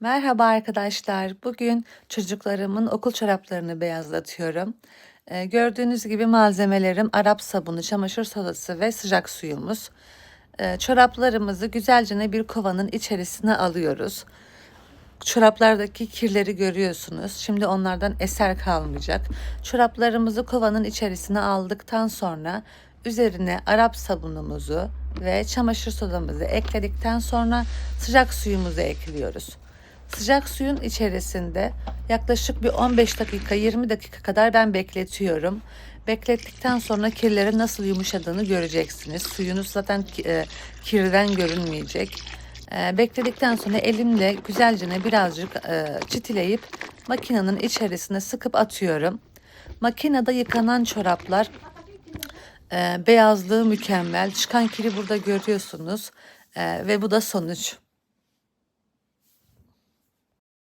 Merhaba arkadaşlar. Bugün çocuklarımın okul çoraplarını beyazlatıyorum. Ee, gördüğünüz gibi malzemelerim Arap sabunu, çamaşır sodası ve sıcak suyumuz. Ee, çoraplarımızı güzelce bir kovanın içerisine alıyoruz. Çoraplardaki kirleri görüyorsunuz. Şimdi onlardan eser kalmayacak. Çoraplarımızı kovanın içerisine aldıktan sonra üzerine Arap sabunumuzu ve çamaşır sodamızı ekledikten sonra sıcak suyumuzu ekliyoruz. Sıcak suyun içerisinde yaklaşık bir 15 dakika 20 dakika kadar ben bekletiyorum. Beklettikten sonra kirlerin nasıl yumuşadığını göreceksiniz. Suyunuz zaten e, kirden görünmeyecek. E, bekledikten sonra elimle güzelce birazcık e, çitileyip makinenin içerisine sıkıp atıyorum. Makinede yıkanan çoraplar e, beyazlığı mükemmel. Çıkan kiri burada görüyorsunuz. E, ve bu da sonuç.